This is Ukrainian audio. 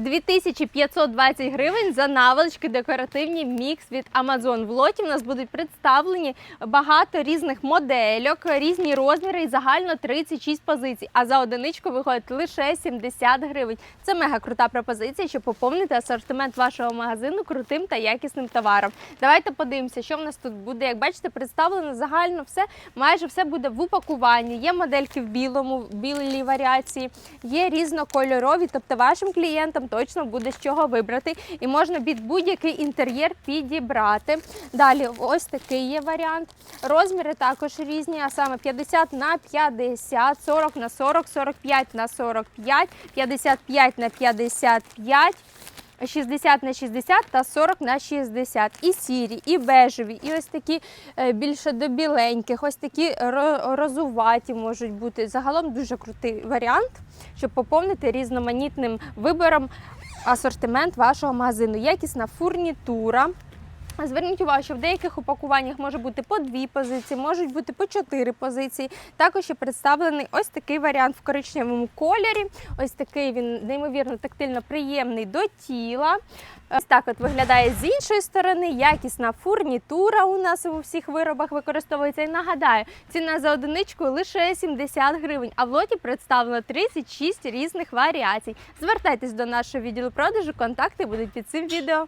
2520 гривень за наволочки декоративні мікс від Amazon. В лоті в нас будуть представлені багато різних модельок, різні розміри і загально 36 позицій. А за одиничку виходить лише 70 гривень. Це мега крута пропозиція, щоб поповнити асортимент вашого магазину крутим та якісним товаром. Давайте подивимося, що в нас тут буде. Як бачите, представлено загально все, майже все буде в упакуванні. Є модельки в білому, в білій варіації, є різнокольорові, тобто вашим клієнтам точно буде з чого вибрати, і можна під будь-який інтер'єр підібрати. Далі, ось такий є варіант. Розміри також різні, а саме 50 на 50, 40 на 40, 45 на 45, 55 на 55. 60 на 60 та 40 на 60. І сірі, і бежеві, і ось такі е, більше до біленьких, ось такі ро- розуваті можуть бути. Загалом дуже крутий варіант, щоб поповнити різноманітним вибором асортимент вашого магазину. Якісна фурнітура. Зверніть увагу, що в деяких упакуваннях може бути по дві позиції, можуть бути по чотири позиції. Також є представлений ось такий варіант в коричневому кольорі. Ось такий він неймовірно тактильно приємний до тіла. Ось так от виглядає з іншої сторони. Якісна фурнітура у нас у всіх виробах використовується. І нагадаю, ціна за одиничку лише 70 гривень, а в лоті представлено 36 різних варіацій. Звертайтесь до нашого відділу продажу, контакти будуть під цим відео.